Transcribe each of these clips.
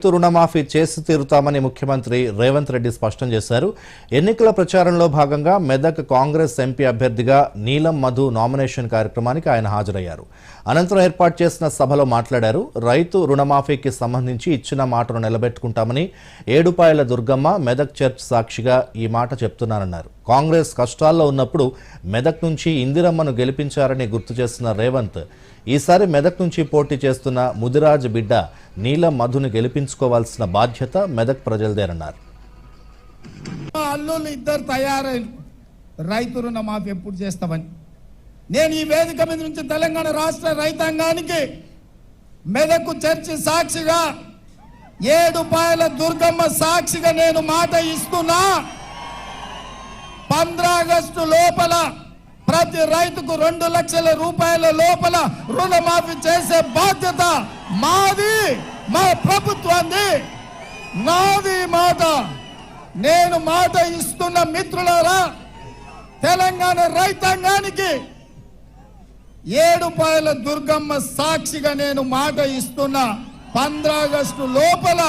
రైతు రుణమాఫీ చేసి తీరుతామని ముఖ్యమంత్రి రేవంత్ రెడ్డి స్పష్టం చేశారు. ఎన్నికల ప్రచారంలో భాగంగా మెదక్ కాంగ్రెస్ ఎంపీ అభ్యర్థిగా నీలం మధు నామినేషన్ కార్యక్రమానికి ఆయన హాజరయ్యారు. అనంతరం ఏర్పాటు చేసిన సభలో మాట్లాడారు. రైతు రుణమాఫీకి సంబంధించి ఇచ్చిన మాటను నిలబెట్టుకుంటామని ఏడుపాయల దుర్గమ్మ మెదక్ చర్చ్ సాక్షిగా ఈ మాట చెప్తున్నానన్నారు కాంగ్రెస్ కష్టాల్లో ఉన్నప్పుడు మెదక్ నుంచి ఇందిరమ్మను గెలిపించారని గుర్తు చేస్తున్న రేవంత్ ఈసారి మెదక్ నుంచి పోటీ చేస్తున్న ముదిరాజ్ బిడ్డ నీలం మధుని గెలిపించుకోవాల్సిన బాధ్యత మెదక్ ప్రజలదేనన్నారు. మా అల్లుళ్ళు ఇద్దరు తయారై రైతు రుణమాఫీ ఎప్పుడు చేస్తామని. నేను ఈ వేదిక మీద నుంచి తెలంగాణ రాష్ట్ర రైతాంగానికి మెదకు చర్చి సాక్షిగా ఏడు పాయల దుర్గమ్మ సాక్షిగా నేను మాట ఇస్తున్నా. పంద్రా ఆగస్టు లోపల ప్రతి రైతుకు రెండు లక్షల రూపాయల లోపల రుణమాఫీ చేసే బాధ్యత మాది మా ప్రభుత్వంది నాది మాట. నేను మాట ఇస్తున్న మిత్రులారా తెలంగాణ రైతాంగానికి ఏడుపాయల దుర్గమ్మ సాక్షిగా నేను మాట ఇస్తున్న ఆగస్టు లోపల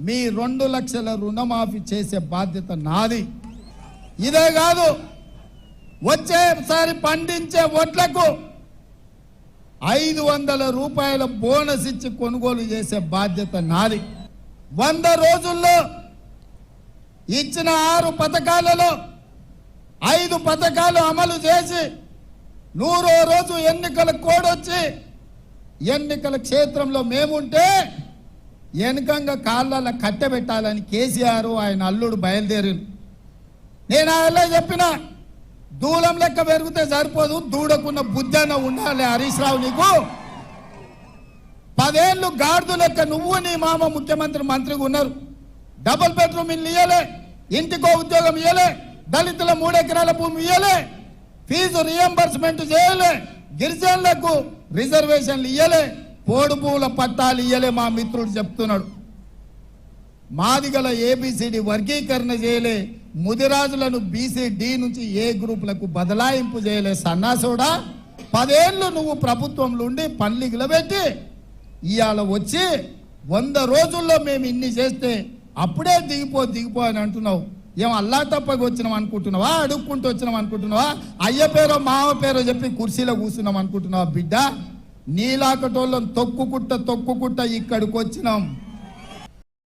మీ రెండు లక్షల రుణమాఫీ చేసే బాధ్యత నాది. ఇదే కాదు వచ్చేసారి పండించే వడ్లకు ఐదు వందల రూపాయల బోనస్ ఇచ్చి కొనుగోలు చేసే బాధ్యత నాది. వంద రోజుల్లో ఇచ్చిన ఆరు పథకాలలో ఐదు పథకాలు అమలు చేసి నూరో రోజు ఎన్నికల కోడొచ్చి ఎన్నికల క్షేత్రంలో మేముంటే వెనుకంగా కాళ్ళ కట్టెబెట్టాలని కేసీఆర్ ఆయన అల్లుడు బయలుదేరింది నేను ఆయన చెప్పిన దూలం లెక్క పెరిగితే సరిపోదు దూడకున్న బుద్ధన ఉండాలి హరీష్ రావు నీకు. పదేళ్ళు గాడిద లెక్క నువ్వు నీ మామ ముఖ్యమంత్రి మంత్రిగా ఉన్నారు. డబుల్ బెడ్రూమ్ ఇల్లు ఇయ్యలే ఇంటికో ఉద్యోగం ఇయ్యలే దళితుల మూడెకరాల భూమి ఇయ్యలే ఫీజు రియంబర్స్మెంట్ చేయలే గిరిజనులకు రిజర్వేషన్లు ఇయ్యలే పోడు పువ్వుల పట్టాలు ఇయ్యలే మా మిత్రుడు చెప్తున్నాడు. మాదిగల ఏబిసిడి వర్గీకరణ చేయలే ముదిరాజులను బీసీ డి నుంచి ఏ గ్రూపులకు బదలాయింపు చేయలే సన్నాసుడా? పదేళ్ళు నువ్వు ప్రభుత్వంలో ఉండి పనులు గిలబెట్టి ఇవాళ వచ్చి వంద రోజుల్లో మేము ఇన్ని చేస్తే అప్పుడే దిగిపో దిగిపో అని అంటున్నావు. ఏం అల్లా తప్పకి వచ్చినాం అనుకుంటున్నావా? అడుక్కుంటూ వచ్చినాం అనుకుంటున్నావా? అయ్య పేరో మావ పేరో చెప్పి కుర్చీలో కూర్చున్నాం అనుకుంటున్నావా బిడ్డ? నీలాకటోళ్ళం తొక్కుకుట్ట తొక్కుకుట్ట ఇక్కడికి వచ్చినాం.